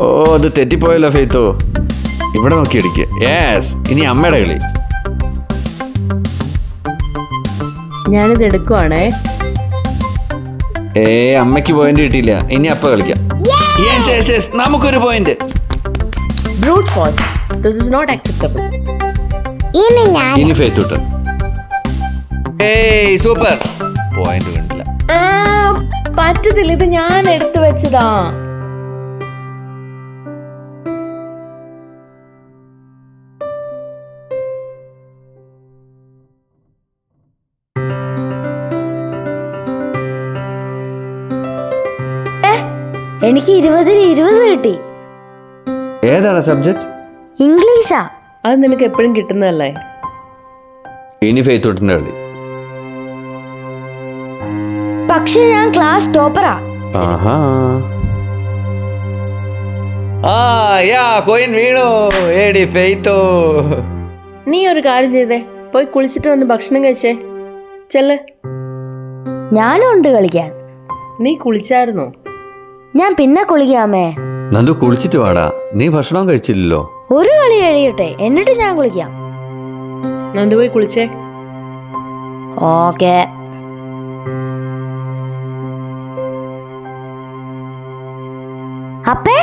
ഓ അത് തെറ്റിപ്പോയല്ലോ ഫെയ്ത്തോ ഇവിടെ നോക്കി അടിക്കുക യെസ് ഇനി അമ്മയുടെ കളി. ഞാനിത് എടുക്കുവാണേ. ഏ അമ്മയ്ക്ക് പോയിന്റ് കിട്ടിയില്ല. ഇനി അപ്പ കളിക്കാം. യെസ് യെസ് യെസ് നമുക്കൊരു point brute force this is not acceptable ഇനി ഞാൻ ഇനി ഫെയ്ത്ത് വിട്ട് ഏയ് സൂപ്പർ പോയിന്റ് കണ്ടില്ല. പറ്റത്തില്ല. ഇത് ഞാൻ എടുത്തു വെച്ചതാ. എനിക്ക് ഇരുപതിൽ ഇരുപത് കിട്ടി. ഏതാണ് സബ്ജക്ട് ഇംഗ്ലീഷാ. അത് നിനക്ക് എപ്പോഴും കിട്ടുന്നതല്ലേ? ഇനി ഫെയ്ത്ത് വിട്ടിന്റെ കളി. പക്ഷെ ഞാൻ ക്ലാസ് ടോപ്പറാ ആഹാ. ആ യാ കോയിൻ വീണു. ഏടി ഫെയ്ത്തോ നീ ഒരു കാര്യം ചെയ്തേ. പോയി കുളിച്ചിട്ട് വന്ന് ഭക്ഷണം കഴിച്ചേ. ചെല്ല്. ഞാനും ഉണ്ട് കളിക്കാൻ. നീ കുളിച്ചായിരുന്നോ? ഞാൻ പിന്നെ കുളിക്കാമേ നന്ദു കുളിച്ചിട്ട് വാടാ. നീ ഭക്ഷണം കഴിച്ചില്ലല്ലോ. ഒരു കളി കഴിയട്ടെ. എന്നിട്ട് ഞാൻ കുളിക്കാം. നന്ദു പോയി കുളിച്ചേ. ഓക്കേ. അപ്പേ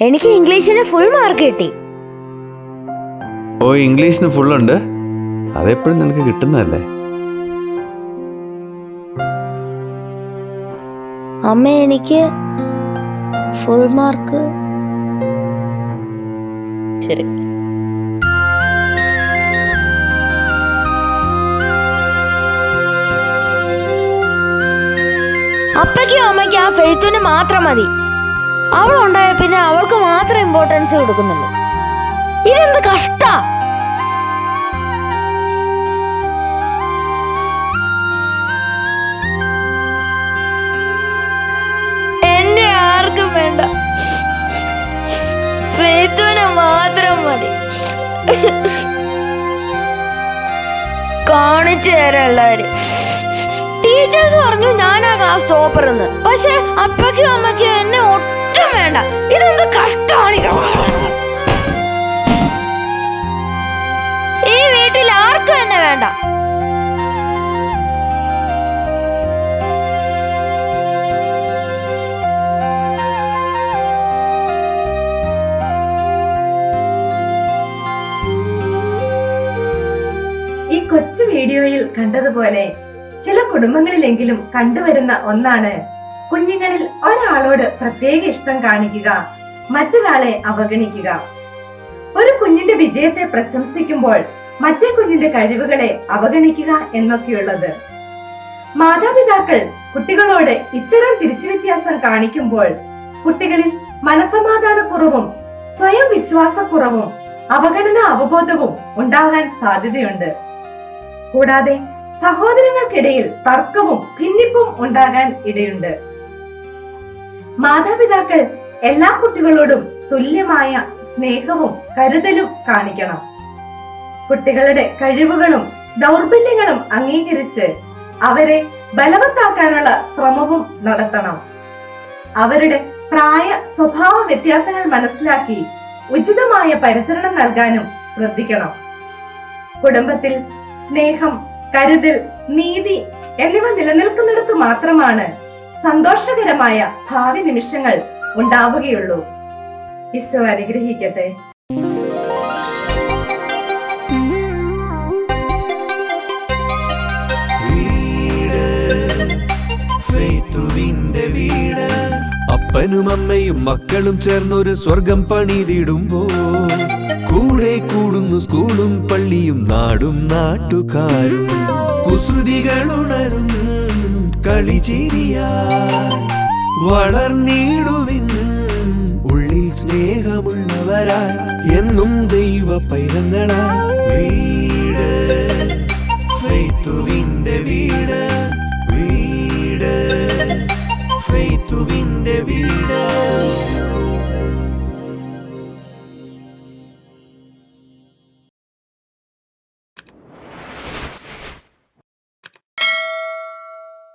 എനിക്ക് ഇംഗ്ലീഷിന് ഫുൾ മാർക്ക് കിട്ടി. ഓ ഇംഗ്ലീഷിന് ഫുൾ ഉണ്ട്. അതെപ്പോഴും നിനക്ക് കിട്ടുന്നതല്ലേ? അമ്മ എനിക്ക് ഫുൾ മാർക്ക് ശരി. അപ്പയ്ക്കും അമ്മയ്ക്കും ആ ഫെയ്ത്തിന് മാത്രം മതി. അവളുണ്ടായ പിന്നെ അവൾക്ക് മാത്രം ഇമ്പോർട്ടൻസ് കൊടുക്കുന്നുള്ളൂ. ഇതെന്ത് കഷ്ടാ? തരാം എല്ലാവരും ടീച്ചേഴ്സ് പറഞ്ഞു ഞാനാ ക്ലാസ് ടോപ്പർ എന്ന്. പക്ഷെ അപ്പയ്ക്കും അമ്മയ്ക്കും എന്നെ ഒട്ടും വേണ്ട. ഇതെന്ത് കഷ്ടമാണ്. ഈ വീട്ടിൽ ആർക്കും എന്നെ വേണ്ട. കൊച്ചു വീഡിയോയിൽ കണ്ടതുപോലെ ചില കുടുംബങ്ങളിലെങ്കിലും കണ്ടുവരുന്ന ഒന്നാണ് കുഞ്ഞുങ്ങളിൽ ഒരാളോട് പ്രത്യേക ഇഷ്ടം കാണിക്കുക മറ്റൊരാളെ അവഗണിക്കുക. ഒരു കുഞ്ഞിന്റെ വിജയത്തെ പ്രശംസിക്കുമ്പോൾ മറ്റേ കുഞ്ഞിന്റെ കഴിവുകളെ അവഗണിക്കുക എന്നൊക്കെയുള്ളത്. മാതാപിതാക്കൾ കുട്ടികളോട് ഇത്തരം തിരിച്ചു വ്യത്യാസം കാണിക്കുമ്പോൾ കുട്ടികളിൽ മനസമാധാനക്കുറവും സ്വയം വിശ്വാസക്കുറവും അവഗണന അവബോധവും ഉണ്ടാകാൻ സാധ്യതയുണ്ട്. കൂടാതെ സഹോദരങ്ങൾക്കിടയിൽ തർക്കവും ഭിന്നിപ്പും ഉണ്ടാകാൻ ഇടയുണ്ട്. മാതാപിതാക്കൾ എല്ലാ കുട്ടികളോടും തുല്യമായ സ്നേഹവും കരുതലും കാണിക്കണം. കുട്ടികളുടെ കഴിവുകളും ദൗർബല്യങ്ങളും അംഗീകരിച്ച് അവരെ ബലവത്താക്കാനുള്ള ശ്രമവും നടത്തണം. അവരുടെ പ്രായ സ്വഭാവ വ്യത്യാസങ്ങൾ മനസ്സിലാക്കി ഉചിതമായ പരിചരണം നൽകാനും ശ്രദ്ധിക്കണം. കുടുംബത്തിൽ സ്നേഹം കരുതൽ നീതി എന്നിവ നിലനിൽക്കുന്നിടത്ത് മാത്രമാണ് സന്തോഷകരമായ ഭാവി നിമിഷങ്ങൾ ഉണ്ടാവുകയുള്ളൂ. ഈശോ അനുഗ്രഹിക്കട്ടെ. വീട് അപ്പനും അമ്മയും മക്കളും ചേർന്നൊരു സ്വർഗം പണിതിടുമ്പോ കൂടെ കൂടുന്നു സ്കൂളും പള്ളിയും നാടും നാട്ടുകാരും. കുസൃതികൾ കുസൃതികളുണരും കളിചിരിയായി വളർന്നീടുവിൻ ഉള്ളിൽ സ്നേഹമുള്ളവരാ എന്നും ദൈവ പൈതങ്ങളായി.